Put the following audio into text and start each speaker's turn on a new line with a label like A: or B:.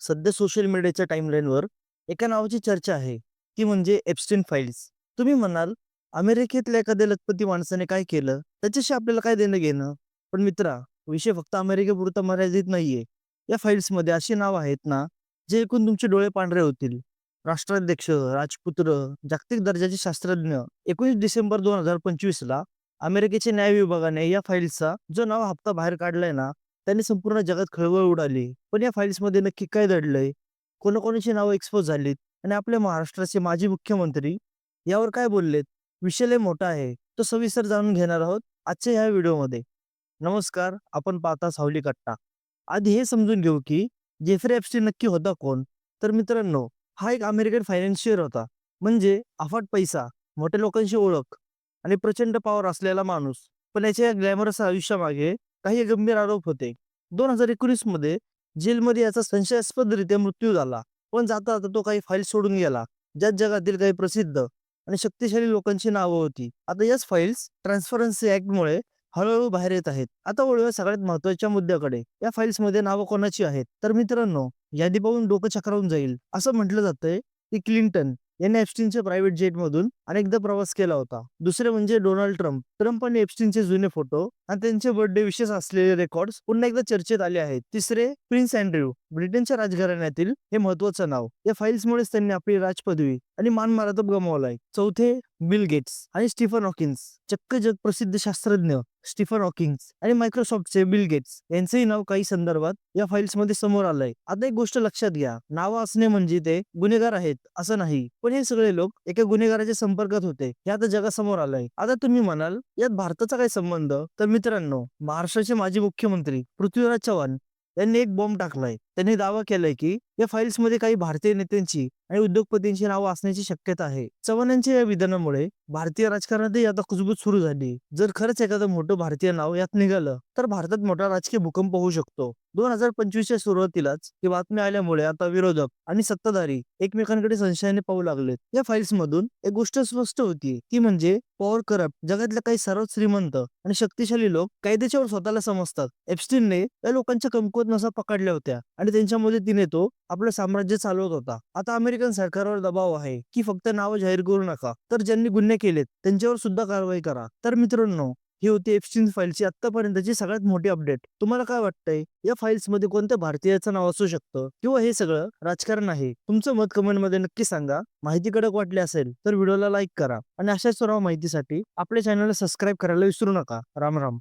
A: सध्या सोशल मीडियाच्या टाईमलाईनवर एका नावाची चर्चा आहे. ती म्हणजे एप्स्टिन फाईल्स तुम्ही म्हणाल अमेरिकेतल्या एखाद्या लखपती माणसाने काय केलं? त्याच्याशी आपल्याला काय देणं घेणं? पण मित्रा विषय फक्त अमेरिकेपुरता मर्यादित नाहीये. या फाईल्समध्ये अशी नाव आहेत ना जे ऐकून तुमचे डोळे पांढरे होतील. राष्ट्राध्यक्ष राजपुत्र जागतिक दर्जाचे शास्त्रज्ञ. एकोणीस डिसेंबर दोन हजार पंचवीस ला अमेरिकेच्या न्याय विभागाने या फाईल्सचा जो नाव हप्ता बाहेर काढलाय ना त्यांनी संपूर्ण जगात खळबळ उडाली. पण या फाईल्समध्ये नक्की काय दडलंय कोणाकोणाची नावं एक्सपोज झालीत? आणि आपल्या महाराष्ट्राचे माजी मुख्यमंत्री यावर काय बोललेत? विषय लय मोठा आहे. तो सविस्तर जाणून घेणार आहोत आजच्या ह्या व्हिडिओमध्ये. नमस्कार आपण पाहता सावली कट्टा. आधी हे समजून घेऊ की जेफ्री एप्स्टीन नक्की होता कोण? तर मित्रांनो हा एक अमेरिकन फायनान्शियर होता. म्हणजे अफाट पैसा मोठ्या लोकांची ओळख आणि प्रचंड पॉवर असलेला माणूस. पण याच्या या ग्लॅमरस आयुष्यामागे काही गंभीर आरोप होते. दोन हजार एकोणीसमध्ये जेलमध्ये याचा संशयास्पदरित्या मृत्यू झाला. पण जाता जाता तो काही फाईल सोडून गेला. ज्यात जगातील काही प्रसिद्ध आणि शक्तिशाली लोकांची नावं होती. आता याच फाईल्स ट्रान्सफरन्सी ऍक्ट मुळे हळूहळू बाहेर येत आहेत. आता वळूया सगळ्यात महत्त्वाच्या मुद्द्याकडे. या फाईल्समध्ये नावं कोणाची आहेत? तर मित्रांनो यादी पाहून डोकं चक्रावून जाईल. असं म्हटलं जातंय की क्लिंटन. यांनी एप्स्टीनच्या प्रायव्हेट जेटमधून अनेकदा प्रवास केला होता. दुसरे म्हणजे डोनाल्ड ट्रम्प ट्रम्प आणि एप्स्टीनचे जुने फोटो आणि त्यांचे बर्थडे विशेष असलेले रेकॉर्ड पुन्हा एकदा चर्चेत आले आहेत. तिसरे प्रिन्स अँड्र्यू ब्रिटनच्या राजघराण्यातील हे महत्वाचं नाव. या फाईल्समुळेच त्यांनी आपली राजपदवी आणि मान मारातब गमावलाय. चौथे बिल गेट्स आणि स्टीफन हॉकिन्स चक्क जग प्रसिद्ध शास्त्रज्ञ स्टीफन हॉकिन्स आणि मायक्रोसॉफ्टचे बिल गेट्स यांचंही नाव काही संदर्भात या फाईल्समध्ये समोर आलंय. आता एक गोष्ट लक्षात घ्या. नाव असणे म्हणजे ते गुन्हेगार आहेत असं नाही पण हे सगळे लोक एका गुन्हेगाराच्या संपर्कात होते हे आता जगासमोर आलंय. आता तुम्ही म्हणाल यात भारताचा काय संबंध? तर मित्रांनो महाराष्ट्राचे माजी मुख्यमंत्री पृथ्वीराज चव्हाण यांनी एक बॉम्ब टाकलाय. त्यांनी दावा केलाय की या फाईल्समध्ये काही भारतीय नेत्यांची आणि उद्योगपतींची नावं असण्याची शक्यता आहे. चव्हाण यांच्या या विधानामुळे भारतीय राजकारणातही आता कुजबूज सुरू झाली. जर खरंच एखादं मोठं भारतीय नाव यात निघालं तर भारतात मोठा राजकीय भूकंप होऊ शकतो. दोन हजार पंचवीसच्या सुरुवातीलाच ही बातमी आल्यामुळे आता विरोधक आणि सत्ताधारी एकमेकांकडे संशयाने पाहू लागलेत. या फाईल्स मधून एक गोष्ट स्पष्ट होती ती म्हणजे पॉवर करप्ट जगातल्या काही सर्वात श्रीमंत आणि शक्तिशाली लोक कायद्याच्यावर स्वतःला समजतात. एप्स्टीनने या लोकांच्या कमकुवत नसा पकडल्या होत्या आणि त्यांच्या मदतीने तो आपलं साम्राज्य चालवत होता. आता अमेरिकन सरकारवर दबाव आहे की फक्त नावं जाहीर करू नका. तर ज्यांनी गुन्हे केलेत त्यांच्यावर सुद्धा कारवाई करा. तर मित्रांनो ही होती एप्स्टीन फाईलची आतापर्यंतची सगळ्यात मोठी अपडेट तुम्हाला काय वाटतंय? या फाईल्समध्ये कोणत्या भारतीयाचं नाव असू शकतं? किंवा हे सगळं राजकारण आहे? तुमचं मत कमेंटमध्ये नक्की सांगा. माहिती कडक वाटली असेल तर व्हिडिओला लाईक करा. आणि अशाच सर्व माहितीसाठी आपल्या चॅनलला सबस्क्राईब करायला विसरू नका. राम राम.